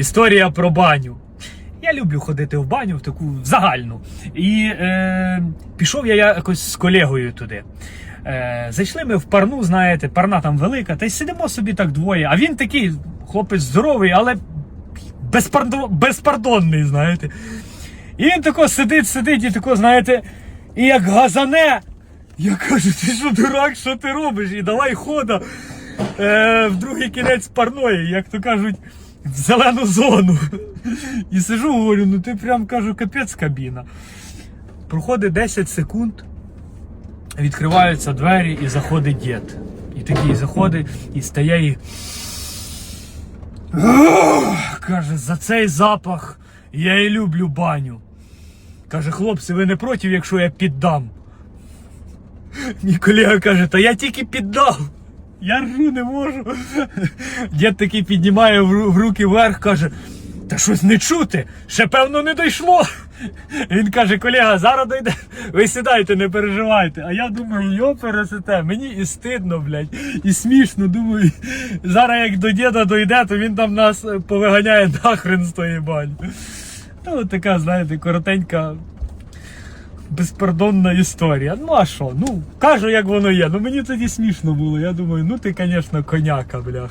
Історія про баню. Я люблю ходити в баню, в таку загальну. І е, пішов я якось з колегою туди. Е, зайшли ми в парну, знаєте, парна там велика, та й сидимо собі так двоє. А він такий хлопець здоровий, але безпардон, безпардонний, знаєте. І він тако сидить, сидить, і тако, знаєте, і як газане. Я кажу, ти що дурак, що ти робиш? І давай хода е, в другий кінець парної, як то кажуть, в зелену зону. І сижу, говорю, ну ти прям кажу, капець кабіна. Проходить 10 секунд, відкриваються двері і заходить дід. І такий заходить і стає і. Каже, за цей запах я і люблю баню. Каже, хлопці, ви не проти, якщо я піддам. Мій каже, та я тільки піддав. Я ржу не можу. Дід такий піднімає в руки вверх, каже, та щось не чути, ще певно не дійшло. Він каже, колега, зараз дойде. Ви сідайте, не переживайте. А я думаю, йо пересете, мені і стидно, блядь, і смішно. Думаю, зараз як до діда дойде, то він там нас повиганяє нахрен з тої бані. Та от така, знаєте, коротенька безпардонна історія. Ну а що? Ну, кажу, як воно є. Ну мені тоді смішно було. Я думаю, ну ти, звісно, коняка, бляха.